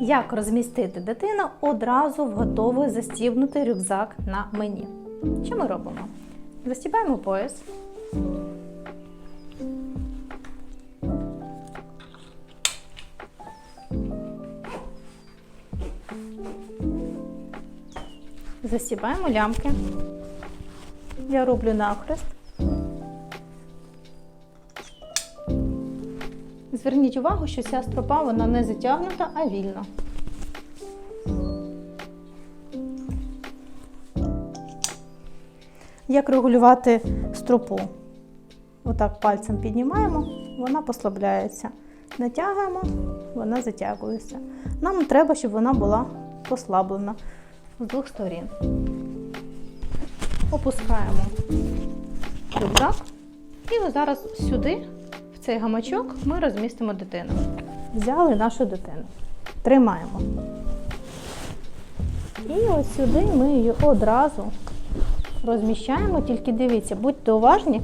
Як розмістити дитину одразу в готовий застібнутий рюкзак на мені? Що ми робимо? Застібаємо пояс. Засібаємо лямки. Я роблю навхрест. Зверніть увагу, що ця стропа вона не затягнута, а вільна. Як регулювати стропу? Отак пальцем піднімаємо, вона послабляється. Натягуємо, вона затягується. Нам треба, щоб вона була послаблена з двох сторін. Опускаємо рюкзак. І зараз сюди, цей гамачок, ми розмістимо дитину. Взяли нашу дитину. Тримаємо. І ось сюди ми її одразу розміщаємо, тільки дивіться, будьте уважні,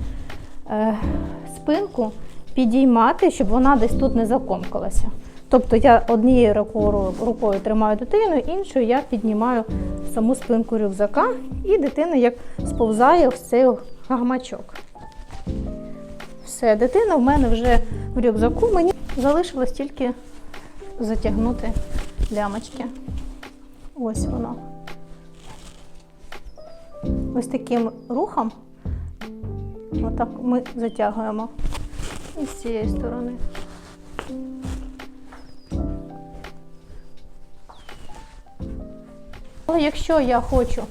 е, спинку підіймати, щоб вона десь тут не закомкалася. Тобто я однією рукою, рукою тримаю дитину, іншою я піднімаю саму спинку рюкзака, і дитина як сповзає в цей гамачок. Все, дитина в мене вже в рюкзаку, мені залишилось тільки затягнути лямочки. Ось воно. Ось таким рухом, отак ми затягуємо і з цієї сторони. Якщо я хочу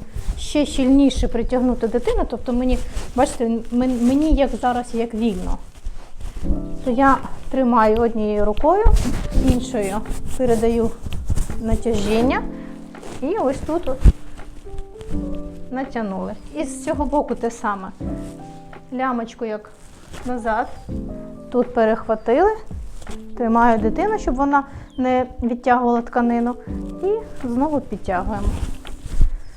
ще щільніше притягнути дитину, тобто мені, бачите, мені як зараз як вільно, то я тримаю однією рукою, іншою передаю натяжіння і ось тут от натягнули. І з цього боку те саме. Лямочку як назад, тут перехватили, тримаю дитину, щоб вона не відтягувала тканину, і знову підтягуємо.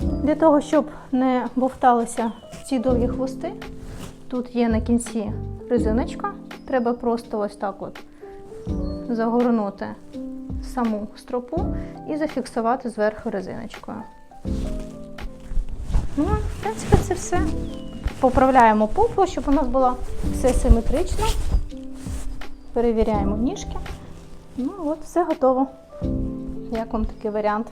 Для того, щоб не бовталися ці довгі хвости, тут є на кінці резиночка. Треба просто ось так от загорнути саму стропу і зафіксувати зверху резиночкою. Ну, в принципі, це все. Поправляємо попу, щоб у нас було все симетрично. Перевіряємо ніжки. Ну от, все готово. Як вам такий варіант?